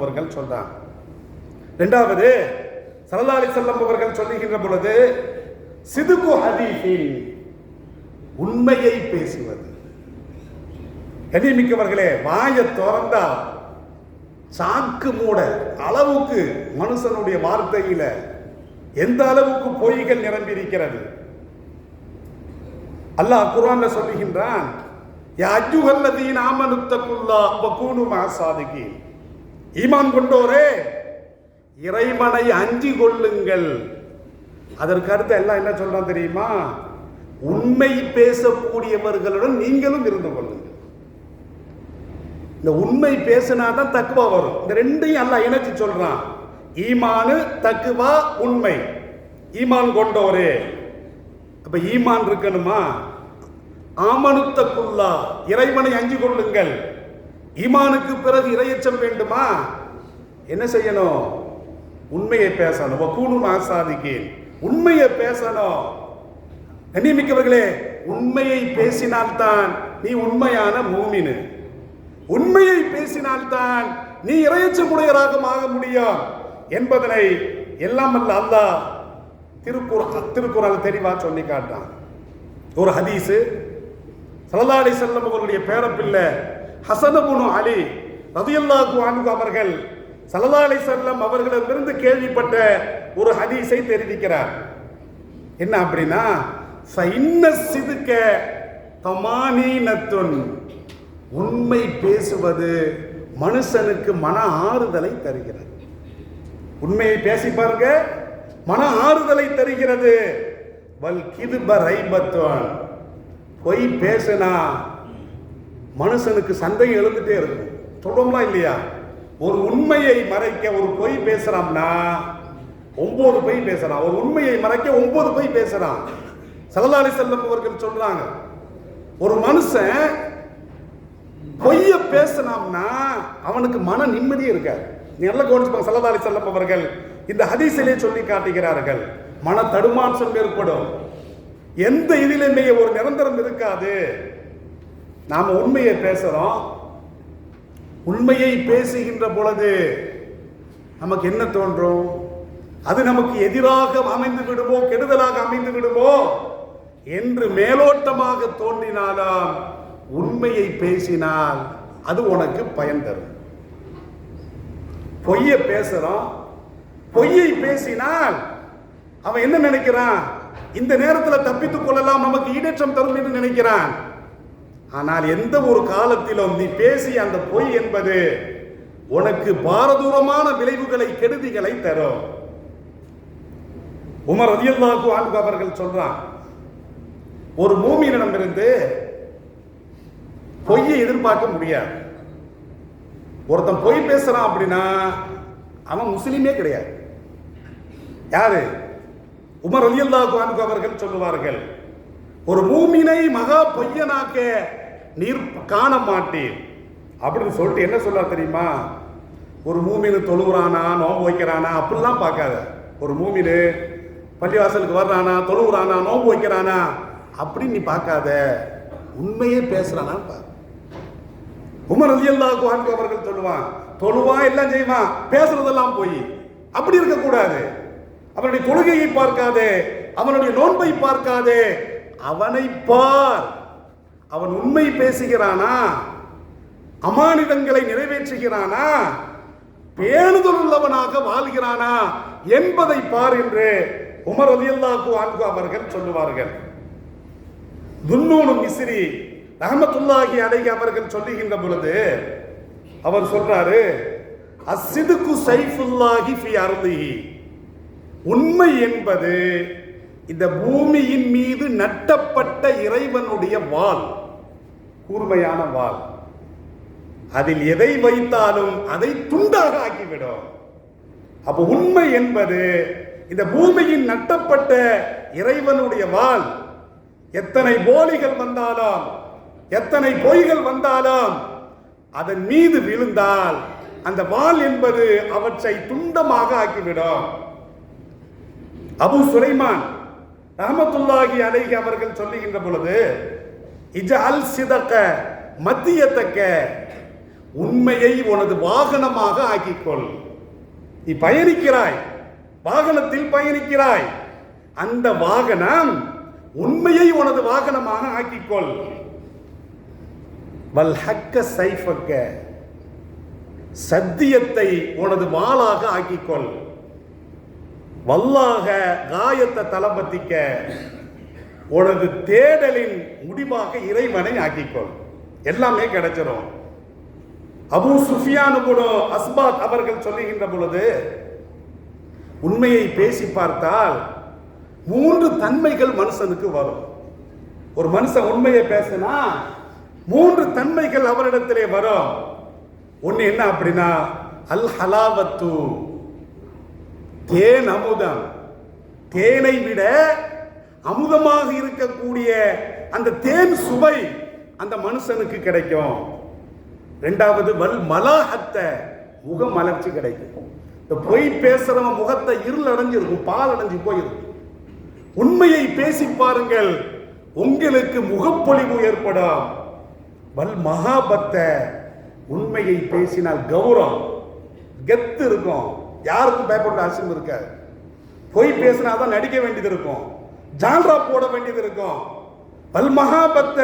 அவர்கள் சொன்னார். இரண்டாவது சல்லல்லாஹு செல்லம் அவர்கள் சொல்லுகின்ற பொழுது சிதுகு ஹதீஃபின் உண்மையை பேசுவது. கண்ணியமிக்கவர்களே வாயை திறந்தா சாக்கு மூட அளவுக்கு மனுஷனுடைய வார்த்தையில எந்த அளவுக்கு பொய்கள் நிரம்பியிருக்கிறது? அல்லாஹ் குரான்ல சொல்லுகின்றான் யா அஜ்ஜுஹல்லதீன ஆமனுத்தகுல்லா வகூனு சாதுகி ஈமான் கொண்டோரே இறைவனை அஞ்சி கொள்ளுங்கள். அதற்கு அடுத்து எல்லாம் என்ன சொல்றான் தெரியுமா? உண்மை பேசக்கூடியவர்களுடன் நீங்களும் இருந்து கொள்ளுங்கள். இந்த உண்மை பேசினாதான் தக்குவா வரும். இந்த ரெண்டையும் எல்லாம் இணைச்சு சொல்றான். ஈமானு தக்குவா உண்மை. ஈமான் கொண்டோரே. அப்ப ஈமான் இருக்கணுமா? ஆமனுத்தக்குள்ளா இறைவனை அஞ்சு கொள்ளுங்கள். ஈமானுக்கு பிறகு இரையச்சம் வேண்டுமா? என்ன செய்யணும்? உண்மையை பேசணும். கூணும் ஆசாதிக்கேன். உண்மையை பேசணும். கண்ணியமிக்கவர்களே உண்மையை பேசினால்தான் நீ உண்மையான மூமினு. உண்மையை பேசினால்தான் நீ இரையச்சமுடையராக ஆக முடியும். என்பதனை எல்லாம் அல்ல அல்லாஹ் திருக்குறள் திருக்குறள் தெளிவா சொல்லி காட்டான் ஒரு ஹதீஸு. சலதாடி செல்லம் வஸல்லம் அவர்களுடைய பேரப்பிள்ளை ஹசனமுனு அலி ரதியல்லாஹு அன்பு அவர்கள் சல்லல்லாஹு அலைஹி அவர்களிடமிருந்து கேள்விப்பட்ட ஒரு ஹதீஸை தெரிவிக்கிறார். என்ன அப்படின்னா இன்ன சிதுக்க தமானீனத்துன் உண்மை பேசுவது மனுஷனுக்கு மன ஆறுதலை தருகிறது. உண்மையை பேசி பாருங்க மன ஆறுதலை தருகிறது. வல் கிதுப ரைபத்துவன் பொய் பேசுனா மனுஷனுக்கு சந்தேகம் எழுந்துட்டே இருக்கும் சொல்றோம்னா இல்லையா? ஒரு உண்மையை மறைக்க ஒரு பொய் பேசுறான்னா ஒன்பது பொய் பேசுறான். ஒரு உண்மையை மறைக்க ஒன்பது பொய் பேசுறான். சலதாரி செல்லம் அவர்கள் சொல்றாங்க ஒரு மனுஷன் பொய்ய பேசினாம்னா அவனுக்கு மன நிம்மதியே இருக்காது. நீ நல்லா கவனிச்சுப்பாங்க சல்லல்லாஹு செல்லம் அவர்கள் இந்த ஹதீசிலே சொல்லி காட்டுகிறார்கள் மன தடுமாற்றம் ஏற்படும். எந்த இதிலுமே ஒரு நிரந்தரம் இருக்காது. நாம் உண்மையை பேசுகிறோம் உண்மையை பேசுகின்ற பொழுது நமக்கு என்ன தோன்றும்? அது நமக்கு எதிராக அமைந்து விடுமோ கெடுதலாக அமைந்து விடுமோ என்று மேலோட்டமாக தோன்றினாலும் உண்மையை பேசினால் அது உனக்கு பயன் தரும். பொய்யை பேசுறோம். பொய்யை பேசினால் அவன் என்ன நினைக்கிறான்? இந்த நேரத்தில் தப்பித்துக் கொள்ளலாம் நமக்கு ஈடேற்றம் தரும் என்று நினைக்கிறான். ஆனால் எந்த ஒரு காலத்திலும் நீ பேசி அந்த பொய் என்பது உனக்கு பாரதூரமான விளைவுகளை கெடுதிகளை தரும். உமர் ரதியல்லாஹு ஆண்டு அவர்கள் சொல்றான் ஒரு மூமியினிடமிருந்து பொய்யை எதிர்பார்க்க முடியாது. ஒருத்தன் பொய் பேசுறான் அப்படின்னா அவன் முஸ்லீமே கிடையாது. யாரு? உமர் ரலியல்லாஹு அன்ஹு அவர்கள் சொல்லுவார்கள் ஒரு மூமினை மகா பொய்யனாக்க நீர் காண மாட்டேன் அப்படின்னு சொல்லிட்டு என்ன சொல்ல தெரியுமா? ஒரு மூமினு தொழுகிறானா நோம்பு வைக்கிறானா அப்படிலாம் பார்க்காத. ஒரு மூமினு பள்ளிவாசலுக்கு வர்றானா தொழுகிறானா நோம்பு வைக்கிறானா அப்படின்னு நீ பார்க்காத. உண்மையே பேசுறானா பாரு. உமர் ரலியல்லாஹு அன்ஹு அவர்கள் சொல்லுவான் தொழுவான் எல்லாம் செய்வான் பேசுறதெல்லாம் போய். அப்படி இருக்கக்கூடாது. அவனுடைய தொழுகையை பார்க்காதே அவனுடைய நோன்பை பார்க்காதே அவனை பார். அவன் உண்மை பேசுகிறானா? அமானிதங்களை நிறைவேற்றுகிறானா? பேணுதல் உள்ளவனாக வாழ்கிறானா? என்பதை பார் என்று உமர் அலியல்லாக்கு அன்ஹு அவர்கள் சொல்லுவார்கள். துன்னூனு மிஸ்ரி ரஹமத்துல்லாஹி அடைகி அவர்கள் சொல்லுகின்ற பொழுது அவர் சொல்றாரு அசிதுக்கு சைஃபுல்லாஹி ஃபி அர்திஹி. உண்மை என்பது இந்த பூமியின் மீது நட்டப்பட்ட இறைவனுடைய வாள் கூர்மையான வாள். அதில் எதை வைத்தாலும் அதை துண்டாக ஆக்கிவிடும். அப்ப உண்மை என்பது இந்த பூமியின் நட்டப்பட்ட இறைவனுடைய வாள் எத்தனை போலிகள் வந்தாலும் எத்தனை பொய்கள் வந்தாலும் அதன் மீது விழுந்தால் அந்த வாள் என்பது அவற்றை துண்டமாக ஆக்கிவிடும். அபு சுலைமான் ரஹமத்துல்லாஹி அலைஹி அவர்கள் சொல்லுகின்ற பொழுது இஜ அல் சிதக்க மத்தியத்தக்க உண்மையை உனது வாகனமாக ஆக்கிக்கொள். நீ பயணிக்கிறாய் வாகனத்தில் பயணிக்கிறாய். அந்த வாகனம் உண்மையை உனது வாகனமாக ஆக்கிக்கொள். வல் ஹக்க சைஃபக்க சத்தியத்தை உனது வாளாக ஆக்கிக்கொள். வல்லாக காயத்தை தளபத்திக்க உனது தேடலின் முடிவாக இறைவனை ஆக்கிக்கொள். எல்லாமே கிடைச்சிடும் அபு சுஃபியானு கூட அஸ்பாத் அவர்கள் சொல்லுகின்ற பொழுது உண்மையை பேசி பார்த்தால் மூன்று தன்மைகள் மனுஷனுக்கு வரும். ஒரு மனுஷன் உண்மையை பேசினா மூன்று தன்மைகள் அவரிடத்திலே வரும். ஒன்று என்ன அப்படின்னா அல் ஹலாவத்து தேன் அமுதம். தேனை விட அமுதமாக இருக்கக்கூடிய அந்த தேன் சுவை அந்த மனுஷனுக்கு கிடைக்கும். ரெண்டாவது வல் மலாகத்த முக மலர்ச்சி கிடைக்கும். இந்த பொய் பேசுறவன் முகத்தை இருள் அடைஞ்சிருக்கும் பால் அடைஞ்சு போயிருக்கும் உண்மையை பேசி பாருங்கள் உங்களுக்கு முகப்பொழிவு ஏற்படும். வல் மகாபத்த உண்மையை பேசினால் கௌரவம் கெத்து இருக்கும். யாருக்கும் பயப்பட அவசியம் இருக்காது. பொய் பேசினா தான் நடிக்க வேண்டியது இருக்கும். ஜான்ரா போட வேண்டியது இருக்கும். பல் மகாபத்த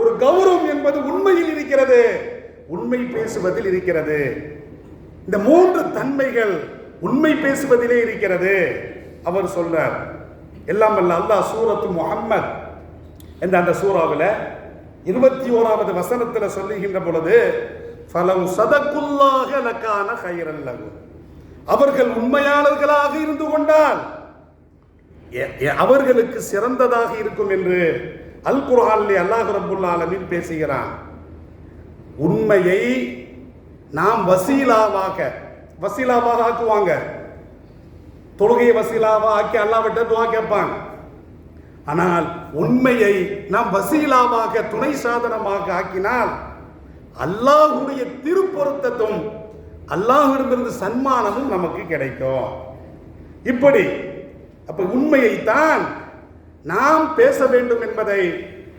ஒரு கௌரவம் என்பது உண்மையில் இருக்கிறது. உண்மை பேசுவதில் இருக்கிறது. இந்த மூன்று தன்மைகள் உண்மை பேசுவதிலே இருக்கிறது. அவர் சொல்றார் எல்லாம் வல்ல அல்லாஹ் சூரத்து முஹம்மத் என்ற அந்த சூறாவில் இருபத்தி ஓராவது வசனத்தில் சொல்லுகின்ற பொழுது ஃபலம் சதக்குல்லாக லக்கான ஹைரல்லகு அவர்கள் உண்மையாளர்களாக இருந்து கொண்டால் எ- எ- அவர்களுக்கு சிறந்ததாக இருக்கும் என்று அல் குர்ஆனிலே அல்லாஹ் ரப்புல் ஆலமீன் பேசுகிறான். உண்மையை நாம் வசீலாவாக வசீலாவாக ஆக்குவாங்க. தொழுகையை வசீலாவாக ஆக்கி அல்லாவிட்ட துவா கேட்பாங்க ஆனால் உண்மையை நாம் வசீலாவாக துணை சாதனமாக ஆக்கினால் அல்லாஹுடைய திருப்பொருத்தத்தும் அல்லாஹ்விடமிருந்து சன்மானமும் நமக்கு கிடைக்கும். இப்படி அப்ப உண்மையைத்தான் நாம் பேச வேண்டும் என்பதை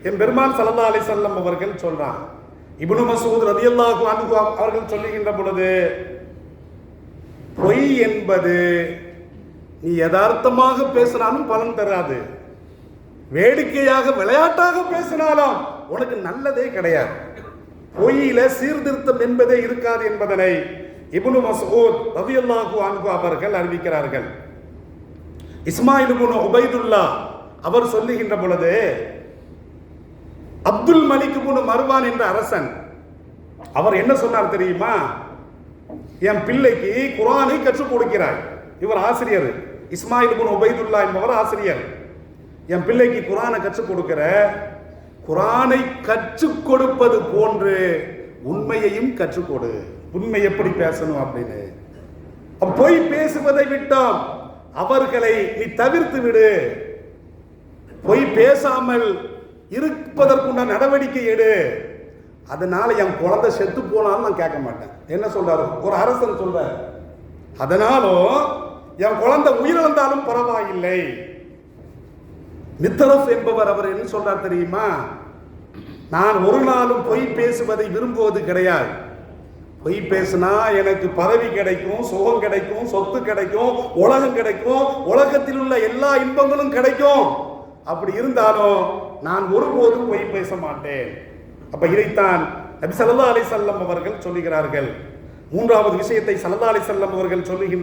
என் பெருமான் சல்லா அலி செல்லம் அவர்கள் சொல்றான். இபுனு மசூத் ரதியல்லாஹு அன்ஹு அவர்கள் சொல்லுகின்ற பொழுது பொய் என்பது நீ யதார்த்தமாக பேசினாலும் பலன் தராது. வேடிக்கையாக விளையாட்டாக பேசினாலும் உனக்கு நல்லதே கிடையாது. பொய்யில சீர்திருத்தம் என்பதே இருக்காது என்பதனை இபுனு மசூத் ரதியல்லாஹு அன்பு அவர்கள் அறிவிக்கிறார்கள். இஸ்மாயில் இப்னு உபைதுல்லா அவர் சொல்லுகின்ற பொழுது அப்துல் மலிக் இப்னு மருவான் என்ற அரசன் அவர் என்ன சொன்னார் தெரியுமா? என் பிள்ளைக்கு குரானை கற்றுக் கொடுக்கிறார் இவர் ஆசிரியர். இஸ்மாயில் இப்னு உபைதுல்லா என்பவர் ஆசிரியர். என் பிள்ளைக்கு குரானை கற்றுக் கொடுக்கிற குரானை கற்றுக் கொடுப்பது போன்று உண்மையையும் கற்றுக்கொடு. உண்மை எப்படி பேசணும் அப்படின்னு. பொய் பேசுவதை விட்டோம் அவர்களை நீ தவிர்த்து விடு. பொய் பேசாமல் இருப்பதற்குண்டான நடவடிக்கை எடு. அதனால என் குழந்தை செத்து போனாலும் நான் கேட்க மாட்டேன். என்ன சொல்றாரு? ஒரு அரசன் சொல்ற அதனாலும் என் குழந்தை உயிரிழந்தாலும் பரவாயில்லை. மித்தரஃப் என்பவர் அவர் என்ன சொல்றார் தெரியுமா? நான் ஒரு நாளும் பொய் பேசுவதை விரும்புவது கிடையாது. பொய் பேசினா எனக்கு பதவி கிடைக்கும் சுகம் கிடைக்கும் சொத்து கிடைக்கும் உலகம் கிடைக்கும் உலகத்தில் உள்ள எல்லா இன்பங்களும் கிடைக்கும். அப்படி இருந்தாலும் நான் ஒருபோதும் பொய் பேச மாட்டேன். அப்ப இதைத்தான் நபி சல்லா அலி செல்லம் அவர்கள் சொல்லுகிறார்கள். மூன்றாவது விஷயத்தை சல்லா அலி செல்லம் அவர்கள் சொல்லுகின்ற